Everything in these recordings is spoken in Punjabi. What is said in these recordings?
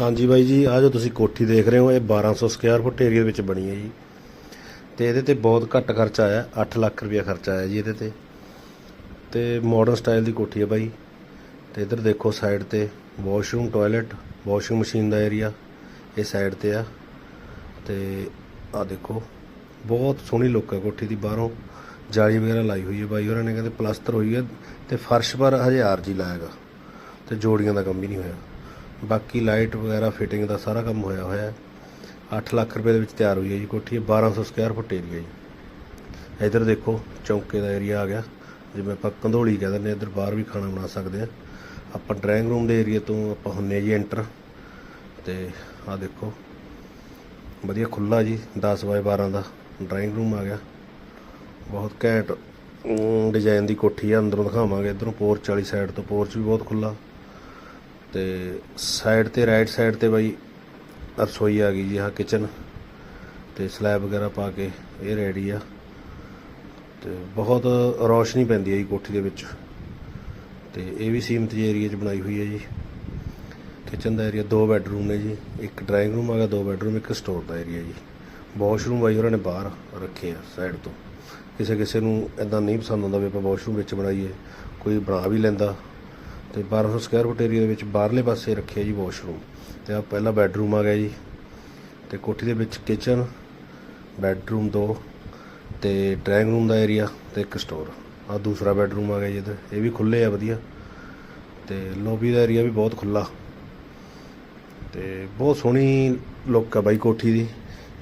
ਹਾਂਜੀ ਬਾਈ ਜੀ ਆ ਜੋ ਤੁਸੀਂ ਕੋਠੀ ਦੇਖ ਰਹੇ ਹੋ, ਇਹ 1200 ਸਕੁਅਰ ਫੁੱਟ ਏਰੀਆ ਵਿੱਚ ਬਣੀ ਹੈ ਜੀ। ਤੇ ਇਹਦੇ ਤੇ ਬਹੁਤ ਘੱਟ ਖਰਚਾ ਆਇਆ 8 ਲੱਖ ਰੁਪਇਆ ਖਰਚਾ ਆਇਆ ਜੀ ਇਹਦੇ ਤੇ। ਤੇ ਮਾਡਰਨ ਸਟਾਈਲ ਦੀ ਕੋਠੀ ਹੈ ਬਾਈ। ਤੇ ਇੱਧਰ ਦੇਖੋ ਸਾਈਡ ਤੇ ਵਾਸ਼ਰੂਮ ਟਾਇਲਟ ਵਾਸ਼ਿੰਗ ਮਸ਼ੀਨ ਦਾ ਏਰੀਆ ਇਹ ਸਾਈਡ ਤੇ ਆ। ਤੇ ਆ ਦੇਖੋ, ਬਹੁਤ ਸੋਹਣੀ ਲੁੱਕ ਹੈ ਕੋਠੀ ਦੀ, ਬਾਹਰੋਂ ਜਾਲੀ ਵਗੈਰਾ ਲਾਈ ਹੋਈ ਹੈ ਬਾਈ। ਉਹਨਾਂ ਨੇ ਕਹਿੰਦੇ ਪਲਸਤਰ ਹੋਈ ਹੈ ਤੇ ਫਰਸ਼ ਪਰ ਹਜੇ ਆਰਜੀ ਲਾਇਆਗਾ ਤੇ ਜੋੜੀਆਂ ਦਾ ਕੰਮ ਵੀ ਨਹੀਂ ਹੋਇਆ। ਬਾਕੀ ਲਾਈਟ ਵਗੈਰਾ ਫਿਟਿੰਗ ਦਾ ਸਾਰਾ ਕੰਮ ਹੋਇਆ ਹੋਇਆ ਹੈ। 8 ਲੱਖ ਰੁਪਏ ਦੇ ਵਿੱਚ ਤਿਆਰ ਹੋਈ ਹੈ ਜੀ ਕੋਠੀ ਇਹ 1200 ਸਕੁਅਰ ਫੁੱਟ ਏਰੀਆ ਜੀ। ਇੱਧਰ ਦੇਖੋ ਚੌਂਕੇ ਦਾ ਏਰੀਆ ਆ ਗਿਆ। ਜਿਵੇਂ ਆਪਾਂ ਕੰਧੋਲੀ ਕਹਿ ਦਿੰਦੇ ਹਾਂ, ਇੱਧਰ ਬਾਹਰ ਵੀ ਖਾਣਾ ਬਣਾ ਸਕਦੇ ਆ ਆਪਾਂ ਡਰਾਇੰਗ ਰੂਮ ਦੇ ਏਰੀਆ ਤੋਂ ਆਪਾਂ ਹੁੰਨੇ ਜੀ ਐਂਟਰ ਤੇ ਆ ਦੇਖੋ ਵਧੀਆ ਖੁੱਲਾ ਜੀ 10 ਬਾਏ 12 ਦਾ ਡਰਾਇੰਗ ਰੂਮ ਆ ਗਿਆ। ਬਹੁਤ ਘੈਂਟ ਡਿਜ਼ਾਈਨ ਦੀ ਕੋਠੀ ਆ ਅੰਦਰੋਂ ਦਿਖਾਵਾਂਗੇ। ਇਧਰੋਂ ਪੋਰਚ ਵਾਲੀ ਸਾਈਡ ਤੋਂ ਪੋਰਚ ਵੀ ਬਹੁਤ ਖੁੱਲਾ ਤੇ ਸਾਈਡ ਤੇ ਰਾਈਟ ਸਾਈਡ ਤੇ ਬਾਈ ਰਸੋਈ ਆ ਗਈ ਜੀ, ਆਹ ਕਿਚਨ ਤੇ ਸਲੈਬ ਵਗੈਰਾ ਪਾ ਕੇ ਇਹ ਰੈਡੀ ਆ। ਤੇ ਬਹੁਤ ਰੌਸ਼ਨੀ ਪੈਂਦੀ ਹੈ ਜੀ ਕੋਠੀ ਦੇ ਵਿੱਚ। ਤੇ ਇਹ ਵੀ ਸੀਮਤ ਜਿਹੇ ਏਰੀਆ 'ਚ ਬਣਾਈ ਹੋਈ ਹੈ ਜੀ। ਕਿਚਨ ਦਾ ਏਰੀਆ ਦੋ ਬੈੱਡਰੂਮ ਨੇ ਜੀ, ਇੱਕ ਡਰਾਇੰਗ ਰੂਮ ਆ ਗਿਆ ਦੋ ਬੈੱਡਰੂਮ ਇੱਕ ਸਟੋਰ ਦਾ ਏਰੀਆ ਜੀ। ਵਾਸ਼ਰੂਮ ਬਾਈ ਉਹਨਾਂ ਨੇ ਬਾਹਰ ਰੱਖੇ ਆ ਸਾਈਡ ਤੋਂ। ਕਿਸੇ ਕਿਸੇ ਨੂੰ ਇਦਾਂ ਨਹੀਂ ਪਸੰਦ ਆਉਂਦਾ ਵੀ ਆਪਾਂ ਵਾਸ਼ਰੂਮ ਵਿੱਚ ਬਣਾਈਏ, ਕੋਈ ਬਣਾ ਵੀ ਲੈਂਦਾ। ਤੇ 1200 ਸਕੁਅਰ ਫੁੱਟ ਏਰੀਆ ਦੇ ਵਿੱਚ ਬਾਹਰਲੇ ਪਾਸੇ ਰੱਖਿਆ ਜੀ ਵਾਸ਼ਰੂਮ ਤੇ ਆ ਪਹਿਲਾ ਬੈੱਡਰੂਮ ਆ ਗਿਆ ਜੀ। ਤੇ ਕੋਠੀ ਦੇ ਵਿੱਚ ਕਿਚਨ ਬੈੱਡਰੂਮ ਦੋ, ਤੇ ਡਰਾਇੰਗ ਰੂਮ ਦਾ ਏਰੀਆ ਤੇ ਇੱਕ ਸਟੋਰ ਆ ਦੂਸਰਾ ਬੈੱਡਰੂਮ ਆ ਗਿਆ ਜੀ ਇੱਧਰ। ਇਹ ਵੀ ਖੁੱਲੇ ਆ, ਵਧੀਆ। ਤੇ ਲੋਬੀ ਦਾ ਏਰੀਆ ਵੀ ਬਹੁਤ ਖੁੱਲਾ ਤੇ ਬਹੁਤ ਸੋਹਣੀ ਲੁੱਕ ਆ ਬਾਈ ਕੋਠੀ ਦੀ।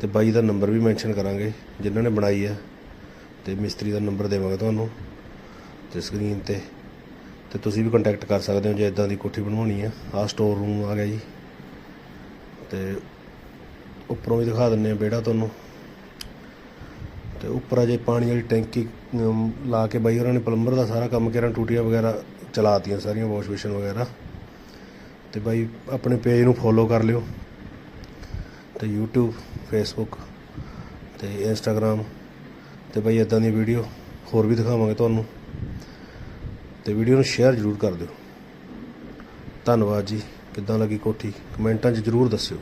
ਤੇ ਬਾਈ ਦਾ ਨੰਬਰ ਵੀ ਮੈਂਸ਼ਨ ਕਰਾਂਗੇ, ਜਿਨ੍ਹਾਂ ਨੇ ਬਣਾਈ ਹੈ ਤੇ ਮਿਸਤਰੀ ਦਾ ਨੰਬਰ ਦੇਵਾਂਗੇ ਤੁਹਾਨੂੰ, ਤੇ ਸਕਰੀਨ ਤੇ। ਤੇ ਤੁਸੀਂ ਵੀ ਕੰਟੈਕਟ ਕਰ ਸਕਦੇ ਹੋ ਜੇ ਇਦਾਂ ਦੀ ਕੋਠੀ ਬਣਵਾਉਣੀ ਹੈ ਆਹ ਸਟੋਰ ਰੂਮ ਆ ਗਿਆ ਜੀ। ਤੇ ਉੱਪਰੋਂ ਵੀ ਦਿਖਾ ਦਿੰਨੇ ਆ ਵਿਹੜਾ ਤੁਹਾਨੂੰ। ਤੇ ਉੱਪਰ ਅਜੇ ਪਾਣੀ ਵਾਲੀ ਟੈਂਕੀ ਲਾ ਕੇ ਬਾਈ ਉਹਨਾਂ ਨੇ ਪਲੰਬਰ ਦਾ ਸਾਰਾ ਕੰਮ ਕਰਾਂ ਟੂਟੀਆਂ ਵਗੈਰਾ ਚਲਾਤੀਆਂ ਸਾਰੀਆਂ, ਵਾਸ਼ ਬੇਸ਼ਨ ਵਗੈਰਾ। ਤੇ ਬਾਈ ਆਪਣੇ ਪੇਜ ਨੂੰ ਫੋਲੋ ਕਰ ਲਿਓ। ਤੇ YouTube, Facebook ਤੇ Instagram ਤੇ ਬਾਈ ਇਦਾਂ ਦੀ ਵੀਡੀਓ ਹੋਰ ਵੀ ਦਿਖਾਵਾਂਗੇ ਤੁਹਾਨੂੰ। ਤੇ ਵੀਡੀਓ ਨੂੰ ਸ਼ੇਅਰ ਜ਼ਰੂਰ ਕਰ ਦਿਓ। ਧੰਨਵਾਦ ਜੀ। ਕਿੱਦਾਂ ਲੱਗੀ ਕੋਠੀ? ਕਮੈਂਟਾਂ 'ਚ ਜ਼ਰੂਰ ਦੱਸਿਓ।